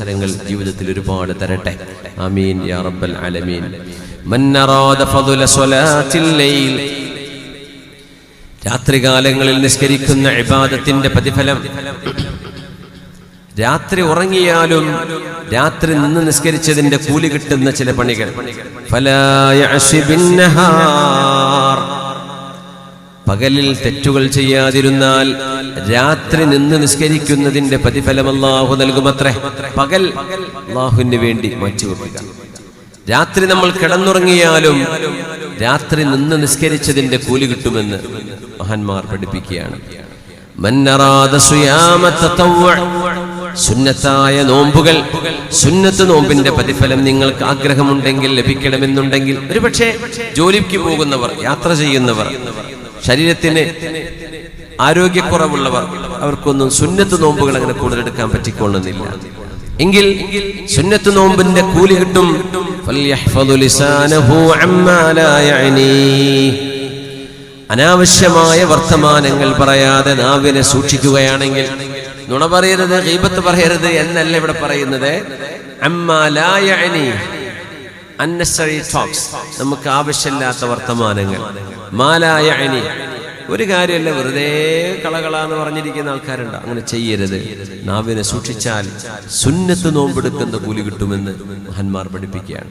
അവസരങ്ങൾ ജീവിതത്തിൽ ഒരുപാട് തരട്ടെ. അമീൻ യാ റബ്ബൽ ലൈൽ. രാത്രികാലങ്ങളിൽ നിസ്കരിക്കുന്ന ഇബാദത്തിന്റെ പ്രതിഫലം. രാത്രി ഉറങ്ങിയാലും രാത്രി നിന്ന് നിസ്കരിച്ചതിന്റെ കൂലി കിട്ടുന്ന ചില പണികൾ. ഫലായ പകലിൽ തെറ്റുകൾ ചെയ്യാതിരുന്നാൽ രാത്രി നിന്ന് നിസ്കരിക്കുന്നതിന്റെ പ്രതിഫലം അള്ളാഹു നൽകുമത്രേ. പകൽ അള്ളാഹുവിന് വേണ്ടി മാറ്റിവെക്കുക രാത്രി നമ്മൾ കിടന്നുറങ്ങിയാലും രാത്രി നിന്ന് നിസ്കരിച്ചതിന്റെ കൂലി കിട്ടുമെന്ന് മഹാന്മാർ പഠിപ്പിക്കുകയാണ്. സുന്നത്തായ നോമ്പുകൾ സുന്നത്ത് നോമ്പിന്റെ പ്രതിഫലം നിങ്ങൾക്ക് ആഗ്രഹമുണ്ടെങ്കിൽ ലഭിക്കണമെന്നുണ്ടെങ്കിൽ ഒരുപക്ഷെ ജോലിക്ക് പോകുന്നവർ യാത്ര ചെയ്യുന്നവർ ശരീരത്തിന് ആരോഗ്യക്കുറവുള്ളവർ അവർക്കൊന്നും സുന്നത്ത് നോമ്പുകൾ അങ്ങനെ കൂടുതൽ എടുക്കാൻ പറ്റിക്കൊള്ളുന്നില്ല. എങ്കിൽ സുന്നത്ത് നോമ്പിന്റെ കൂലി കിട്ടും. അനാവശ്യമായ വർത്തമാനങ്ങൾ പറയാതെ നാവിനെ സൂക്ഷിക്കുകയാണെങ്കിൽ നുണ പറയരുത് ഗീബത്ത് പറയരുത് എന്നല്ല ഇവിടെ പറയുന്നത്. നമുക്ക് ആവശ്യമില്ലാത്ത വർത്തമാനങ്ങൾ. മാലായ അനി ഒരു കാര്യമല്ല വെറുതെ കളകളാന്ന് പറഞ്ഞിരിക്കുന്ന ആൾക്കാരുണ്ട്. അങ്ങനെ ചെയ്യരുത്. നാവിനെ സൂക്ഷിച്ചാൽ സുന്നത്ത് നോമ്പെടുക്കുന്ന കൂലി കിട്ടുമെന്ന് മഹന്മാർ പഠിപ്പിക്കുകയാണ്.